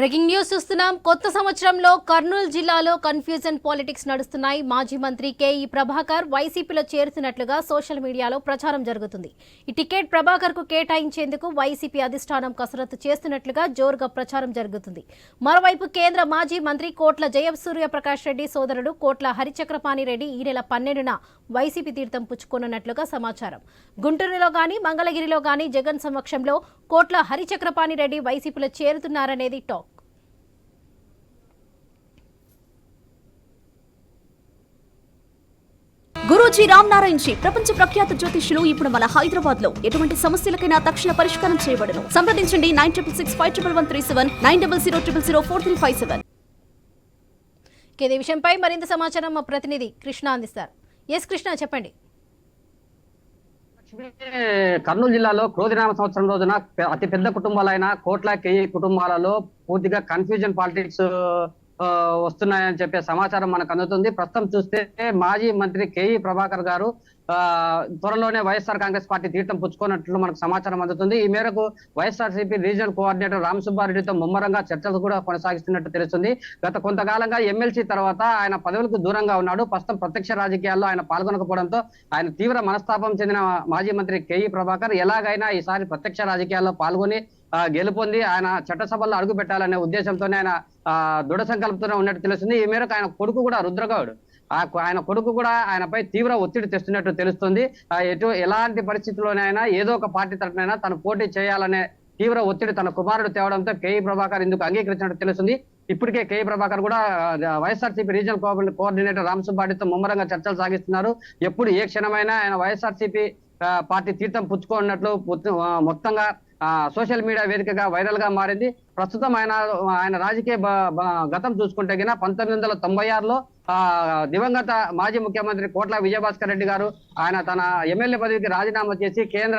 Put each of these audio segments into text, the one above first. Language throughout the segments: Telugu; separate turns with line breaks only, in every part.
బ్రేకింగ్ న్యూస్ చూస్తున్నాం. కొత్త సంవత్సరంలో కర్నూలు జిల్లాలో కన్ఫ్యూజన్ పాలిటిక్స్ నడుస్తున్నాయి. మాజీ మంత్రి కేఈ ప్రభాకర్ వైసీపీలో చేరుతున్నట్లుగా సోషల్ మీడియాలో ప్రచారం జరుగుతుంది. ఈ టికెట్ ప్రభాకర్కు కేటాయించేందుకు వైసీపీ అధిష్టానం కసరత్తు చేస్తున్నట్లుగా జోరుగా ప్రచారం జరుగుతుంది. మరోవైపు కేంద్ర మాజీ మంత్రి కోట్ల జయసూర్య ప్రకాష్ రెడ్డి సోదరుడు కోట్ల హరిచక్రపాణి రెడ్డి ఈ నెల పన్నెండున వైసీపీ తీర్థం పుచ్చుకోనున్నట్లుగా సమాచారం. గుంటూరులో గాని మంగళగిరిలో గాని జగన్ సమక్షంలో కోట్ల హరిచక్రపాణి రెడ్డి వైసీపీలో చేరుతున్నారనేది టాక్.
గురూజీ రామ్ నారాయణ్ జీ ప్రపంచ ప్రఖ్యాత జ్యోతిష్యులు ఇప్పుడు మన హైదరాబాద్లో ఎటువంటి సమస్యలకైనా తక్షణ పరిష్కారం చేయబడను. సంప్రదించండి nine triple six five triple one three seven nine double zero triple zero four three five seven.
ఇదే విషయంపై మరింత సమాచారం మా ప్రతినిధి కృష్ణ అందిస్తారు. ఎస్ కృష్ణ చెప్పండి.
లక్ష్మీ కర్నూలు జిల్లాలో క్రోధినామ సంవత్సరం రోజున అతి పెద్ద కుటుంబాలైన కోట్ల కేయి కుటుంబాలలో పూర్తిగా కన్ఫ్యూజన్ పాలిటిక్స్ వస్తున్నాయని చెప్పే సమాచారం మనకు అందుతుంది. ప్రస్తుతం చూస్తే మాజీ మంత్రి కేఈ ప్రభాకర్ గారు త్వరలోనే వైఎస్ఆర్ కాంగ్రెస్ పార్టీ తీర్థం పుచ్చుకున్నట్లు మనకు సమాచారం అందుతుంది. ఈ మేరకు వైఎస్ఆర్సీపీ రీజనల్ కోఆర్డినేటర్ రామ్ సుబ్బారెడ్డితో ముమ్మరంగా చర్చలు కూడా కొనసాగిస్తున్నట్టు తెలుస్తుంది. గత కొంతకాలంగా ఎమ్మెల్సీ తర్వాత ఆయన పదవులకు దూరంగా ఉన్నాడు. ప్రస్తుతం ప్రత్యక్ష రాజకీయాల్లో ఆయన పాల్గొనకపోవడంతో ఆయన తీవ్ర మనస్తాపం చెందిన మాజీ మంత్రి కేఈ ప్రభాకర్ ఎలాగైనా ఈసారి ప్రత్యక్ష రాజకీయాల్లో పాల్గొని గెలుపొంది ఆయన చట్టసభల్లో అడుగు పెట్టాలనే ఉద్దేశంతోనే ఆయన దృఢ సంకల్పంతో ఉన్నట్టు తెలుస్తుంది. ఈ మేరకు ఆయన కొడుకు కూడా రుద్రగౌడ్. ఆయన కొడుకు కూడా ఆయనపై తీవ్ర ఒత్తిడి తెస్తున్నట్టు తెలుస్తుంది. ఎటు ఎలాంటి పరిస్థితుల్లోనైనా ఏదో ఒక పార్టీ తరఫునైనా తను పోటీ చేయాలనే తీవ్ర ఒత్తిడి తన కుమారుడు తేవడంతో కేఈ ప్రభాకర్ ఇందుకు అంగీకరించినట్టు తెలుస్తుంది. ఇప్పటికే కేఈ ప్రభాకర్ కూడా వైఎస్ఆర్సీపీ రీజనల్ కోఆర్డినేటర్ రామ్ ముమ్మరంగా చర్చలు సాగిస్తున్నారు. ఎప్పుడు ఏ క్షణమైనా ఆయన వైఎస్ఆర్సీపీ పార్టీ తీర్థం పుచ్చుకోన్నట్లు మొత్తంగా సోషల్ మీడియా వేదికగా వైరల్గా మారింది. ప్రస్తుతం ఆయన ఆయన రాజకీయ బ- గతం చూసుకుంటే గిన పంతొమ్మిది వందల తొంభై ఆరులో ఆ దివంగత మాజీ ముఖ్యమంత్రి కోట్ల విజయభాస్కర్ రెడ్డి గారు ఆయన తన ఎమ్మెల్యే పదవికి రాజీనామా చేసి కేంద్ర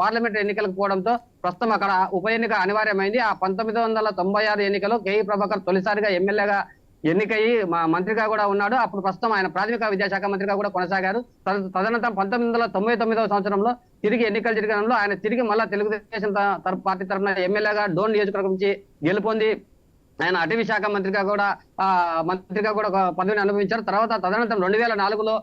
పార్లమెంట్ ఎన్నికలకు పోవడంతో ప్రస్తుతం అక్కడ ఉప ఎన్నిక అనివార్యమైంది. ఆ పంతొమ్మిది వందల తొంభై ఆరు ఎన్నికలో కేఈ ప్రభాకర్ తొలిసారిగా ఎమ్మెల్యేగా ఎన్నికయ్యి మా మంత్రిగా కూడా ఉన్నాడు. అప్పుడు ప్రస్తుతం ఆయన ప్రాథమిక విద్యాశాఖ మంత్రిగా కూడా కొనసాగారు. తదనంతరం పంతొమ్మిది వందల తొంభై తొమ్మిదవ సంవత్సరంలో తిరిగి ఎన్నికలు జరగడంలో ఆయన తిరిగి మళ్ళా తెలుగుదేశం పార్టీ తరఫున ఎమ్మెల్యేగా డోన్ నియోజకవర్గం నుంచి గెలుపొంది. ఆయన అటవీ శాఖ మంత్రిగా కూడా ఆ మంత్రిగా కూడా ఒక పదవిని అనుభవించారు. తర్వాత తదనంతరం రెండు వేల నాలుగులో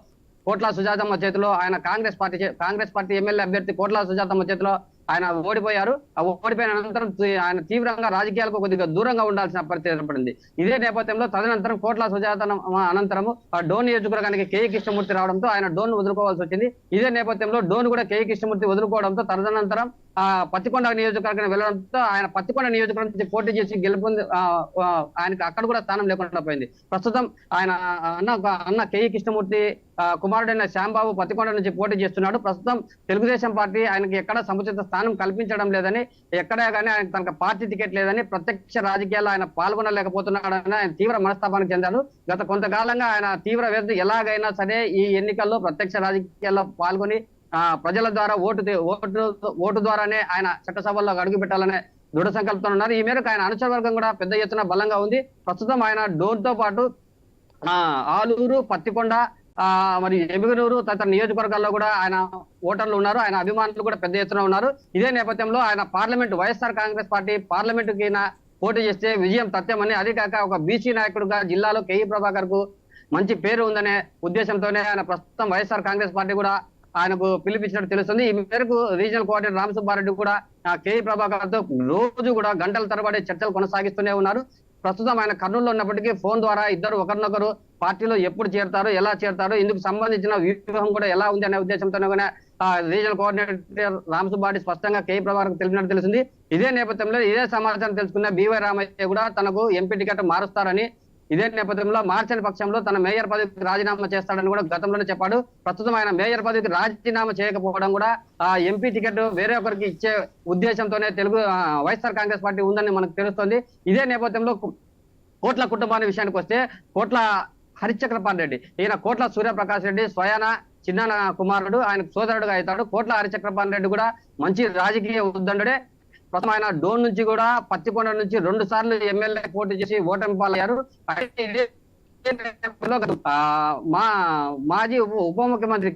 కోట్ల సుజాతమ్మ చేతిలో ఆయన Congress party Congress party MLA అభ్యర్థి కోట్ల సుజాతమ్మ చేతిలో ఆయన ఓడిపోయారు. ఆ ఓడిపోయిన అనంతరం ఆయన తీవ్రంగా రాజకీయాలకు కొద్దిగా దూరంగా ఉండాల్సిన పరిస్థితి ఏర్పడింది. ఇదే నేపథ్యంలో తదనంతరం కోట్ల సుజాతమ్మ అనంతరము ఆ డోన్ నియోజకవర్గానికి కేఈ కృష్ణమూర్తి రావడంతో ఆయన డోన్ వదులుకోవాల్సి వచ్చింది. ఇదే నేపథ్యంలో డోన్ కూడా కేఈ కృష్ణమూర్తి వదులుకోవడంతో తదనంతరం ఆ పత్తికొండ నియోజకవర్గానికి వెళ్ళడంతో ఆయన పత్తికొండ నియోజకవర్గం నుంచి పోటీ చేసి గెలుపొంది ఆయనకు ఆయనకి అక్కడ కూడా స్థానం లేకుండా పోయింది. ప్రస్తుతం ఆయన అన్న అన్న కేఈ కృష్ణమూర్తి కుమారుడైన శ్యాంబాబు పత్తికొండ నుంచి పోటీ చేస్తున్నాడు. ప్రస్తుతం తెలుగుదేశం పార్టీ ఆయనకి ఎక్కడ సముచిత స్థానం కల్పించడం లేదని ఎక్కడా కానీ ఆయన తనకు పార్టీ టికెట్ లేదని ప్రత్యక్ష రాజకీయాల్లో ఆయన పాల్గొనలేకపోతున్నాడని ఆయన తీవ్ర మనస్తాపానికి చెందాడు. గత కొంతకాలంగా ఆయన తీవ్ర వ్యక్తి ఎలాగైనా సరే ఈ ఎన్నికల్లో ప్రత్యక్ష రాజకీయాల్లో పాల్గొని ప్రజల ద్వారా ఓటు ఓటు ఓటు ద్వారానే ఆయన చట్టసభల్లో అడుగు పెట్టాలనే దృఢ సంకల్పంతో ఉన్నారు. ఈ మేరకు ఆయన అనుచర వర్గం కూడా పెద్ద ఎత్తున బలంగా ఉంది. ప్రస్తుతం ఆయన డోర్తో పాటు ఆలూరు పత్తికొండ ఆ మరి ఎమిగనూరు తదితర నియోజకవర్గాల్లో కూడా ఆయన ఓటర్లు ఉన్నారు. ఆయన అభిమానులు కూడా పెద్ద ఎత్తున ఉన్నారు. ఇదే నేపథ్యంలో ఆయన పార్లమెంట్ వైఎస్ఆర్ కాంగ్రెస్ పార్టీ పార్లమెంట్కి పోటీ చేస్తే విజయం తథ్యమని అదే కాక ఒక బీసీ నాయకుడుగా జిల్లాలో కేఈ ప్రభాకర్కు మంచి పేరు ఉందనే ఉద్దేశంతోనే ఆయన ప్రస్తుతం వైఎస్ఆర్ కాంగ్రెస్ పార్టీ కూడా ఆయనకు పిలిపించినట్టు తెలుస్తుంది. ఈ మేరకు రీజనల్ కోఆర్డినేటర్ రామసుబ్బారెడ్డి కూడా కేఈ ప్రభాకర్తో రోజు కూడా గంటల తరబడి చర్చలు కొనసాగిస్తూనే ఉన్నారు. ప్రస్తుతం ఆయన కర్నూలులో ఉన్నప్పటికీ ఫోన్ ద్వారా ఇద్దరు ఒకరినొకరు పార్టీలో ఎప్పుడు చేరతారు ఎలా చేరతారు ఇందుకు సంబంధించిన వ్యూహం కూడా ఎలా ఉంది అనే ఉద్దేశంతోనే కూడా, ఆ, రీజనల్ కోఆర్డినేటర్ రామసుబ్బారెడ్డి స్పష్టంగా కేఈ ప్రభాకర్ తెలిపినట్టు తెలిసింది ఇదే నేపథ్యంలో ఇదే సమాచారం తెలుసుకున్న బీవై రామయ్య కూడా తనకు ఎంపీ టికెట్ మారుస్తారని ఇదే నేపథ్యంలో మార్చని పక్షంలో తన మేయర్ పదవికి రాజీనామా చేస్తాడని కూడా గతంలోనే చెప్పాడు. ప్రస్తుతం ఆయన మేయర్ పదవికి రాజీనామా చేయకపోవడం కూడా ఆ ఎంపీ టికెట్ వేరే ఒకరికి ఇచ్చే ఉద్దేశంతోనే తెలుగు వైఎస్ఆర్ కాంగ్రెస్ పార్టీ ఉందని మనకు తెలుస్తోంది. ఇదే నేపథ్యంలో కోట్ల కుటుంబాన్ని విషయానికి వస్తే కోట్ల హరిచక్రపాణి రెడ్డి ఈయన కోట్ల సూర్యప్రకాష్ రెడ్డి స్వయాన చిన్న కుమారుడు ఆయన సోదరుడుగా అవుతాడు. కోట్ల హరిచక్రపాణి రెడ్డి కూడా మంచి రాజకీయ ఉద్దండుడే. ప్రస్తుతం ఆయన డోన్ నుంచి కూడా పత్తికొండ నుంచి రెండు సార్లు ఎమ్మెల్యే పోటీ చేసి ఓటమి పాలయ్యారు మా మాజీ ఉప ముఖ్యమంత్రి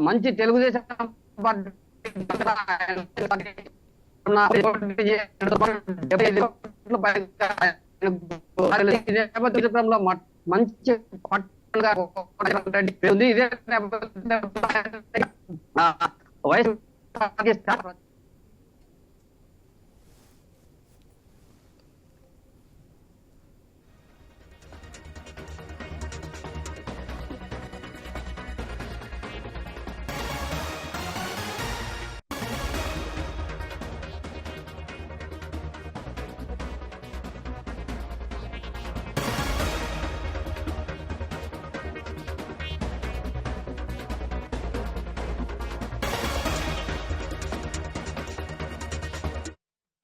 మంచి తెలుగుదేశం పార్టీ మంచి పట్టుదలగా ఉంది. ఇదే నేపథ్యంలో, ఆ, వైఎస్ పార్టీ